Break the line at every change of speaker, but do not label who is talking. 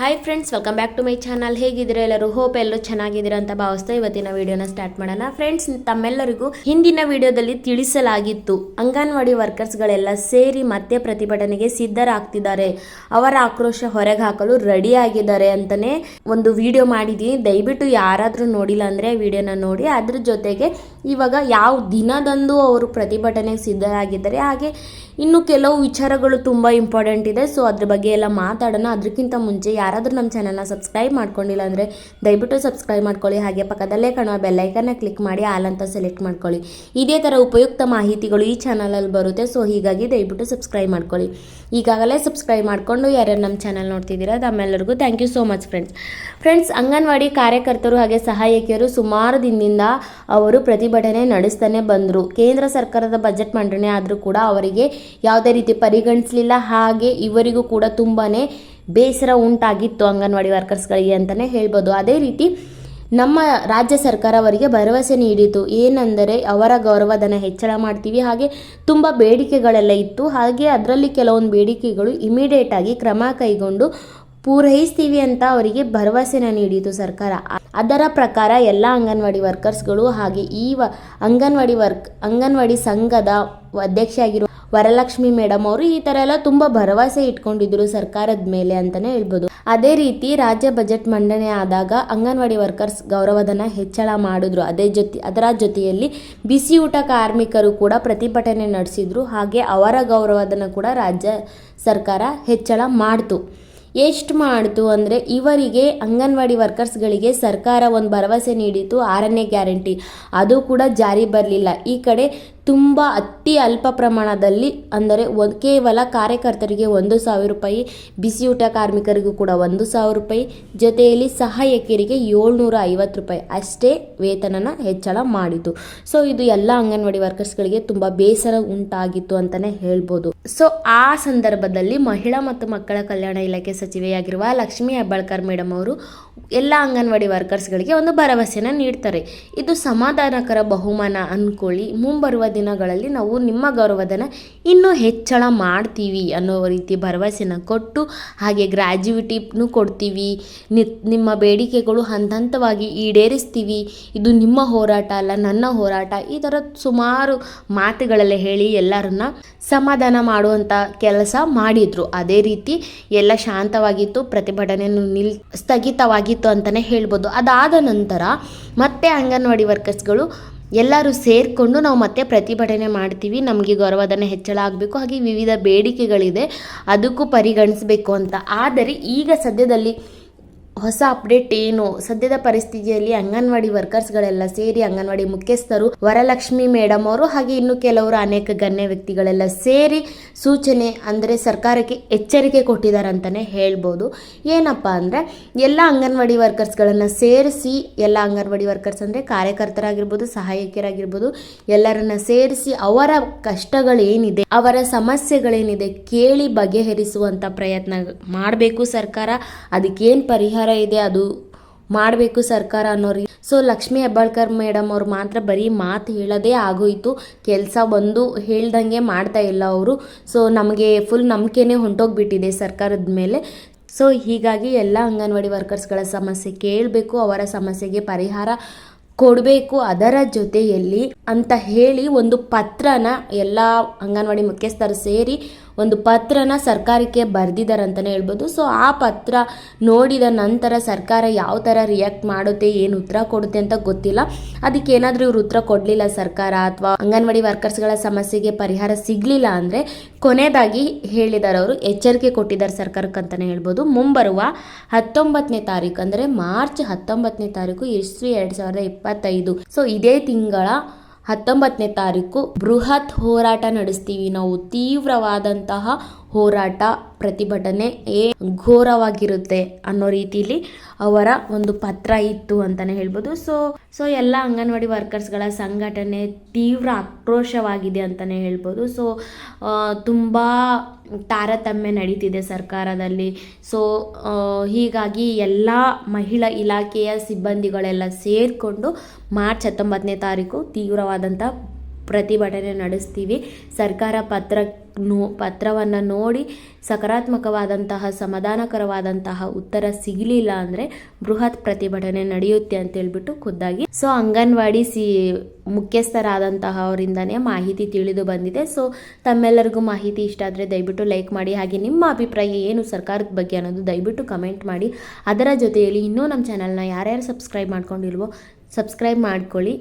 Hi friends welcome back to my channel ಹೇಗಿದ್ರೆ ಎಲ್ಲರೂ? Hope ಎಲ್ಲರೂ ಚೆನ್ನಾಗಿದ್ದೀರಾ ಅಂತ ಭಾವಿಸ್ತಾ ಇವತ್ತಿನ ವಿಡಿಯೋನ ಸ್ಟಾರ್ಟ್ ಮಾಡೋಣ. ಫ್ರೆಂಡ್ಸ್ ತಮ್ಮೆಲ್ಲರಿಗೂ ಹಿಂದಿನ ವಿಡಿಯೋದಲ್ಲಿ ತಿಳಿಸಲಾಗಿತ್ತು. ಅಂಗನವಾಡಿ ವರ್ಕರ್ಸ್ಗಳೆಲ್ಲ ಸೇರಿ ಮತ್ತೆ ಪ್ರತಿಭಟನೆಗೆ ಸಿದ್ಧರಾಗ್ತಿದ್ದಾರೆ. ಅವರ ಆಕ್ರೋಶ ಹೊರಗೆ ಹಾಕಲು ರೆಡಿ ಆಗಿದ್ದಾರೆ ಅಂತಾನೆ ಒಂದು ವಿಡಿಯೋ ಮಾಡಿದ್ದೀನಿ. ದಯವಿಟ್ಟು ಯಾರಾದರೂ ನೋಡಿಲ್ಲ ಅಂದರೆ ವಿಡಿಯೋನ ನೋಡಿ. ಅದ್ರ ಜೊತೆಗೆ ಇವಾಗ ಯಾವ ದಿನದಂದು ಅವರು ಪ್ರತಿಭಟನೆಗೆ ಸಿದ್ಧರಾಗಿದ್ದಾರೆ. ಹಾಗೆ ಇನ್ನು ಕೆಲವು ವಿಚಾರಗಳು ತುಂಬ ಇಂಪಾರ್ಟೆಂಟ್ ಇದೆ. ಸೊ ಅದ್ರ ಬಗ್ಗೆ ಎಲ್ಲ ಮಾತಾಡೋಣ. ಅದಕ್ಕಿಂತ ಮುಂಚೆ ಯಾರಾದರೂ ನಮ್ಮ ಚಾನಲ್ನ ಸಬ್ಸ್ಕ್ರೈಬ್ ಮಾಡ್ಕೊಂಡಿಲ್ಲ ಅಂದರೆ ದಯವಿಟ್ಟು ಸಬ್ಸ್ಕ್ರೈಬ್ ಮಾಡ್ಕೊಳ್ಳಿ. ಹಾಗೆ ಪಕ್ಕದಲ್ಲೇ ಕಾಣುವ ಬೆಲ್ಲೈಕನ್ನ ಕ್ಲಿಕ್ ಮಾಡಿ, ಆಲ್ ಅಂತ ಸೆಲೆಕ್ಟ್ ಮಾಡ್ಕೊಳ್ಳಿ. ಇದೇ ಥರ ಉಪಯುಕ್ತ ಮಾಹಿತಿಗಳು ಈ ಚಾನಲಲ್ಲಿ ಬರುತ್ತೆ. ಸೊ ಹೀಗಾಗಿ ದಯವಿಟ್ಟು ಸಬ್ಸ್ಕ್ರೈಬ್ ಮಾಡ್ಕೊಳ್ಳಿ. ಈಗಾಗಲೇ ಸಬ್ಸ್ಕ್ರೈಬ್ ಮಾಡಿಕೊಂಡು ಯಾರ್ಯಾರು ನಮ್ಮ ಚಾನಲ್ ನೋಡ್ತಿದ್ದೀರಾ, ತಮ್ಮೆಲ್ಲರಿಗೂ thank you so much friends friends anganwadi ಕಾರ್ಯಕರ್ತರು ಹಾಗೆ ಸಹಾಯಕಿಯರು ಸುಮಾರು ದಿನದಿಂದ ಅವರು ಪ್ರತಿಭಟನೆ ನಡೆಸ್ತಾನೆ ಬಂದರು. ಕೇಂದ್ರ ಸರ್ಕಾರದ ಬಜೆಟ್ ಮಂಡನೆ ಆದರೂ ಕೂಡ ಅವರಿಗೆ ಯಾವುದೇ ರೀತಿ ಪರಿಗಣಿಸಲಿಲ್ಲ. ಹಾಗೆ ಇವರಿಗೂ ಕೂಡ ತುಂಬಾ ಬೇಸರ ಉಂಟಾಗಿತ್ತು ಅಂಗನವಾಡಿ ವರ್ಕರ್ಸ್ಗಳಿಗೆ ಅಂತಲೇ ಹೇಳ್ಬೋದು. ಅದೇ ರೀತಿ ನಮ್ಮ ರಾಜ್ಯ ಸರ್ಕಾರ ಅವರಿಗೆ ಭರವಸೆ ನೀಡಿತು. ಏನೆಂದರೆ ಅವರ ಗೌರವಧನ ಹೆಚ್ಚಳ ಮಾಡ್ತೀವಿ. ಹಾಗೆ ತುಂಬ ಬೇಡಿಕೆಗಳೆಲ್ಲ ಇತ್ತು. ಹಾಗೆ ಅದರಲ್ಲಿ ಕೆಲವೊಂದು ಬೇಡಿಕೆಗಳು ಇಮಿಡಿಯೇಟಾಗಿ ಕ್ರಮ ಕೈಗೊಂಡು ಪೂರೈಸ್ತೀವಿ ಅಂತ ಅವರಿಗೆ ಭರವಸೆನ ನೀಡಿತು ಸರ್ಕಾರ. ಅದರ ಪ್ರಕಾರ ಎಲ್ಲ ಅಂಗನವಾಡಿ ವರ್ಕರ್ಸ್ಗಳು ಹಾಗೆ ಈ ವ ಅಂಗನವಾಡಿ ವರ್ಕ್ ಅಂಗನವಾಡಿ ಸಂಘದ ಅಧ್ಯಕ್ಷ ಆಗಿರುವ ವರಲಕ್ಷ್ಮಿ ಮೇಡಮ್ ಅವರು ಈ ಥರ ಎಲ್ಲ ತುಂಬ ಭರವಸೆ ಇಟ್ಕೊಂಡಿದ್ರು ಸರ್ಕಾರದ ಮೇಲೆ ಅಂತಲೇ ಹೇಳ್ಬೋದು. ಅದೇ ರೀತಿ ರಾಜ್ಯ ಬಜೆಟ್ ಮಂಡನೆ ಆದಾಗ ಅಂಗನವಾಡಿ ವರ್ಕರ್ಸ್ ಗೌರವಧನ ಹೆಚ್ಚಳ ಮಾಡಿದ್ರು. ಅದೇ ಜೊತೆ, ಅದರ ಜೊತೆಯಲ್ಲಿ ಬಿಸಿಯೂಟ ಕಾರ್ಮಿಕರು ಕೂಡ ಪ್ರತಿಭಟನೆ ನಡೆಸಿದ್ರು. ಹಾಗೆ ಅವರ ಗೌರವಧನ ಕೂಡ ರಾಜ್ಯ ಸರ್ಕಾರ ಹೆಚ್ಚಳ ಮಾಡ್ತು. ಎಷ್ಟು ಮಾಡ್ತು ಅಂದರೆ ಇವರಿಗೆ ಅಂಗನವಾಡಿ ವರ್ಕರ್ಸ್ಗಳಿಗೆ ಸರ್ಕಾರ ಒಂದು ಭರವಸೆ ನೀಡಿತು ಆರನೇ ಗ್ಯಾರಂಟಿ. ಅದು ಕೂಡ ಜಾರಿ ಬರಲಿಲ್ಲ. ಈ ಕಡೆ ತುಂಬ ಅತಿ ಅಲ್ಪ ಪ್ರಮಾಣದಲ್ಲಿ, ಅಂದರೆ ಕೇವಲ ಕಾರ್ಯಕರ್ತರಿಗೆ ಒಂದು ಸಾವಿರ ರೂಪಾಯಿ, ಬಿಸಿಯೂಟ ಕಾರ್ಮಿಕರಿಗೂ ಕೂಡ ಒಂದು ಸಾವಿರ ರೂಪಾಯಿ, ಜೊತೆಯಲ್ಲಿ ಸಹಾಯಕಿಯರಿಗೆ ಏಳ್ನೂರ ಐವತ್ತು ರೂಪಾಯಿ ಅಷ್ಟೇ ವೇತನನ ಹೆಚ್ಚಳ ಮಾಡಿತು. ಸೊ, ಇದು ಎಲ್ಲ ಅಂಗನವಾಡಿ ವರ್ಕರ್ಸ್ಗಳಿಗೆ ತುಂಬ ಬೇಸರ ಉಂಟಾಗಿತ್ತು ಅಂತಲೇ ಹೇಳ್ಬೋದು. ಸೊ, ಆ ಸಂದರ್ಭದಲ್ಲಿ ಮಹಿಳಾ ಮತ್ತು ಮಕ್ಕಳ ಕಲ್ಯಾಣ ಇಲಾಖೆ ಸಚಿವೆಯಾಗಿರುವ ಲಕ್ಷ್ಮೀ ಹೆಬ್ಬಾಳ್ಕರ್ ಮೇಡಮ್ ಅವರು ಎಲ್ಲ ಅಂಗನವಾಡಿ ವರ್ಕರ್ಸ್ಗಳಿಗೆ ಒಂದು ಭರವಸೆನ ನೀಡ್ತಾರೆ. ಇದು ಸಮಾಧಾನಕರ ಬಹುಮಾನ ಅಂದ್ಕೊಳ್ಳಿ ಮುಂಬರುವ ದಿನಗಳಲ್ಲಿ ನಾವು ನಿಮ್ಮ ಗೌರವಧನ ಇನ್ನೂ ಹೆಚ್ಚಳ ಮಾಡ್ತೀವಿ ಅನ್ನೋ ರೀತಿ ಭರವಸೆನ ಕೊಟ್ಟು ಹಾಗೆ ಗ್ರ್ಯಾಜುವಿಟಿನು ಕೊಡ್ತೀವಿ. ನಿಮ್ಮ ಬೇಡಿಕೆಗಳು ಹಂತ ಹಂತವಾಗಿ ಈಡೇರಿಸ್ತೀವಿ. ಇದು ನಿಮ್ಮ ಹೋರಾಟ ಅಲ್ಲ, ನನ್ನ ಹೋರಾಟ. ಈ ಥರ ಸುಮಾರು ಮಾತುಗಳೆಲ್ಲ ಹೇಳಿ ಎಲ್ಲರನ್ನ ಸಮಾಧಾನ ಮಾಡುವಂಥ ಕೆಲಸ ಮಾಡಿದರು. ಅದೇ ರೀತಿ ಎಲ್ಲ ಶಾಂತವಾಗಿತ್ತು ಪ್ರತಿಭಟನೆಯನ್ನು ನಿಲ್, ಸ್ಥಗಿತವಾಗಿತ್ತು ಅಂತಲೇ ಹೇಳ್ಬೋದು. ಅದಾದ ನಂತರ ಮತ್ತೆ ಅಂಗನವಾಡಿ ವರ್ಕರ್ಸ್ಗಳು ಎಲ್ಲರೂ ಸೇರಿಕೊಂಡು ನಾವು ಮತ್ತೆ ಪ್ರತಿಭಟನೆ ಮಾಡ್ತೀವಿ. ನಮಗೆ ಗೌರವಧನ ಹೆಚ್ಚಳ ಆಗಬೇಕು. ಹಾಗೆ ವಿವಿಧ ಬೇಡಿಕೆಗಳಿದೆ. ಅದಕ್ಕೂ ಪರಿಗಣಿಸಬೇಕು ಅಂತ. ಆದರೆ ಈಗ ಸದ್ಯದಲ್ಲಿ ಹೊಸ ಅಪ್ಡೇಟ್ ಏನು? ಸದ್ಯದ ಪರಿಸ್ಥಿತಿಯಲ್ಲಿ ಅಂಗನವಾಡಿ ವರ್ಕರ್ಸ್ಗಳೆಲ್ಲ ಸೇರಿ ಅಂಗನವಾಡಿ ಮುಖ್ಯಸ್ಥರು ವರಲಕ್ಷ್ಮಿ ಮೇಡಮ್ ಅವರು ಹಾಗೆ ಇನ್ನು ಕೆಲವರು ಅನೇಕ ಗಣ್ಯ ವ್ಯಕ್ತಿಗಳೆಲ್ಲ ಸೇರಿ ಸೂಚನೆ ಅಂದರೆ ಸರ್ಕಾರಕ್ಕೆ ಎಚ್ಚರಿಕೆ ಕೊಟ್ಟಿದ್ದಾರೆ ಅಂತಲೇ ಹೇಳ್ಬೋದು. ಏನಪ್ಪ ಅಂದರೆ ಎಲ್ಲ ಅಂಗನವಾಡಿ ವರ್ಕರ್ಸ್ಗಳನ್ನು ಸೇರಿಸಿ, ಎಲ್ಲ ಅಂಗನವಾಡಿ ವರ್ಕರ್ಸ್ ಅಂದರೆ ಕಾರ್ಯಕರ್ತರಾಗಿರ್ಬೋದು, ಸಹಾಯಕಿಯರಾಗಿರ್ಬೋದು, ಎಲ್ಲರನ್ನ ಸೇರಿಸಿ ಅವರ ಕಷ್ಟಗಳೇನಿದೆ, ಅವರ ಸಮಸ್ಯೆಗಳೇನಿದೆ ಕೇಳಿ ಬಗೆಹರಿಸುವಂಥ ಪ್ರಯತ್ನ ಮಾಡಬೇಕು ಸರ್ಕಾರ. ಅದಕ್ಕೇನು ಪರಿಹಾರ ಇದೆ, ಅದು ಮಾಡಬೇಕು ಸರ್ಕಾರ ಅನ್ನೋ ರೀ ಸೊ ಲಕ್ಷ್ಮೀ ಹೆಬ್ಬಾಳ್ಕರ್ ಮೇಡಮ್ ಅವ್ರು ಮಾತ್ರ ಬರೀ ಮಾತು ಹೇಳೋದೇ ಆಗೋಯ್ತು. ಕೆಲಸ ಬಂದು ಹೇಳ್ದಂಗೆ ಮಾಡ್ತಾ ಇಲ್ಲ ಅವರು. ಸೊ ನಮಗೆ ಫುಲ್ ನಂಬಿಕೆನೇ ಹೊಂಟೋಗ್ಬಿಟ್ಟಿದೆ ಸರ್ಕಾರದ ಮೇಲೆ. ಸೊ ಹೀಗಾಗಿ ಎಲ್ಲ ಅಂಗನವಾಡಿ ವರ್ಕರ್ಸ್ಗಳ ಸಮಸ್ಯೆ ಕೇಳಬೇಕು, ಅವರ ಸಮಸ್ಯೆಗೆ ಪರಿಹಾರ ಕೊಡಬೇಕು ಅದರ ಜೊತೆಯಲ್ಲಿ ಅಂತ ಹೇಳಿ ಒಂದು ಪತ್ರನ ಎಲ್ಲ ಅಂಗನವಾಡಿ ಮುಖ್ಯಸ್ಥರು ಸೇರಿ ಒಂದು ಪತ್ರನ ಸರ್ಕಾರಕ್ಕೆ ಬರೆದಿದ್ದಾರೆ ಅಂತಲೇ ಹೇಳ್ಬೋದು. ಸೊ ಆ ಪತ್ರ ನೋಡಿದ ನಂತರ ಸರ್ಕಾರ ಯಾವ ಥರ ರಿಯಾಕ್ಟ್ ಮಾಡುತ್ತೆ, ಏನು ಉತ್ತರ ಕೊಡುತ್ತೆ ಅಂತ ಗೊತ್ತಿಲ್ಲ. ಅದಕ್ಕೆ ಏನಾದರೂ ಇವ್ರು ಉತ್ತರ ಕೊಡಲಿಲ್ಲ ಸರ್ಕಾರ ಅಥವಾ ಅಂಗನವಾಡಿ ವರ್ಕರ್ಸ್ಗಳ ಸಮಸ್ಯೆಗೆ ಪರಿಹಾರ ಸಿಗಲಿಲ್ಲ ಅಂದರೆ ಕೊನೆಯದಾಗಿ ಹೇಳಿದ್ದಾರೆ ಅವರು, ಎಚ್ಚರಿಕೆ ಕೊಟ್ಟಿದ್ದಾರೆ ಸರ್ಕಾರಕ್ಕೆ ಅಂತಲೇ ಹೇಳ್ಬೋದು. ಮುಂಬರುವ ಹತ್ತೊಂಬತ್ತನೇ ತಾರೀಕು ಅಂದರೆ ಮಾರ್ಚ್ ಹತ್ತೊಂಬತ್ತನೇ ತಾರೀಕು ಇಸ್ವಿ ಎರಡು ಸಾವಿರದ ಇಪ್ಪತ್ತೈದು. ಸೊ ಇದೇ ತಿಂಗಳ ಹತ್ತೊಂಬತ್ತನೇ ತಾರೀಕು ಬೃಹತ್ ಹೋರಾಟ ನಡೆಸ್ತೀವಿ. ನಾವು ತೀವ್ರವಾದಂತಹ ಹೋರಾಟ, ಪ್ರತಿಭಟನೆ ಏ ಘೋರವಾಗಿರುತ್ತೆ ಅನ್ನೋ ರೀತಿಲಿ ಅವರ ಒಂದು ಪತ್ರ ಇತ್ತು ಅಂತಾನೆ ಹೇಳ್ಬೋದು. ಸೊ ಸೊ ಎಲ್ಲ ಅಂಗನವಾಡಿ ವರ್ಕರ್ಸ್ಗಳ ಸಂಘಟನೆ ತೀವ್ರ ಆಕ್ರೋಶವಾಗಿದೆ ಅಂತಾನೆ ಹೇಳ್ಬೋದು. ಸೊ ತುಂಬ ತಾರತಮ್ಯ ನಡೀತಿದೆ ಸರ್ಕಾರದಲ್ಲಿ. ಸೊ ಹೀಗಾಗಿ ಎಲ್ಲ ಮಹಿಳಾ ಇಲಾಖೆಯ ಸಿಬ್ಬಂದಿಗಳೆಲ್ಲ ಸೇರಿಕೊಂಡು ಮಾರ್ಚ್ ಹತ್ತೊಂಬತ್ತನೇ ತಾರೀಕು ತೀವ್ರವಾದಂಥ ಪ್ರತಿಭಟನೆ ನಡೆಸ್ತೀವಿ. ಸರ್ಕಾರ ಪತ್ರ ನೋ, ಪತ್ರವನ್ನು ನೋಡಿ ಸಕಾರಾತ್ಮಕವಾದಂತಹ, ಸಮಾಧಾನಕರವಾದಂತಹ ಉತ್ತರ ಸಿಗಲಿಲ್ಲ ಅಂದರೆ ಬೃಹತ್ ಪ್ರತಿಭಟನೆ ನಡೆಯುತ್ತೆ ಅಂತ ಹೇಳ್ಬಿಟ್ಟು ಖುದ್ದಾಗಿ. ಸೊ ಅಂಗನವಾಡಿ ಸಿ ಮುಖ್ಯಸ್ಥರಾದಂತಹ ಅವರಿಂದನೇ ಮಾಹಿತಿ ತಿಳಿದು ಬಂದಿದೆ. ಸೊ ತಮ್ಮೆಲ್ಲರಿಗೂ ಮಾಹಿತಿ ಇಷ್ಟ ಆದರೆ ದಯವಿಟ್ಟು ಲೈಕ್ ಮಾಡಿ. ಹಾಗೆ ನಿಮ್ಮ ಅಭಿಪ್ರಾಯ ಏನು ಸರ್ಕಾರದ ಬಗ್ಗೆ ಅನ್ನೋದು ದಯವಿಟ್ಟು ಕಮೆಂಟ್ ಮಾಡಿ. ಅದರ ಜೊತೆಯಲ್ಲಿ ಇನ್ನೂ ನಮ್ಮ ಚಾನಲ್ನ ಯಾರ್ಯಾರು ಸಬ್ಸ್ಕ್ರೈಬ್ ಮಾಡ್ಕೊಂಡಿಲ್ವೋ ಸಬ್ಸ್ಕ್ರೈಬ್ ಮಾಡ್ಕೊಳ್ಳಿ.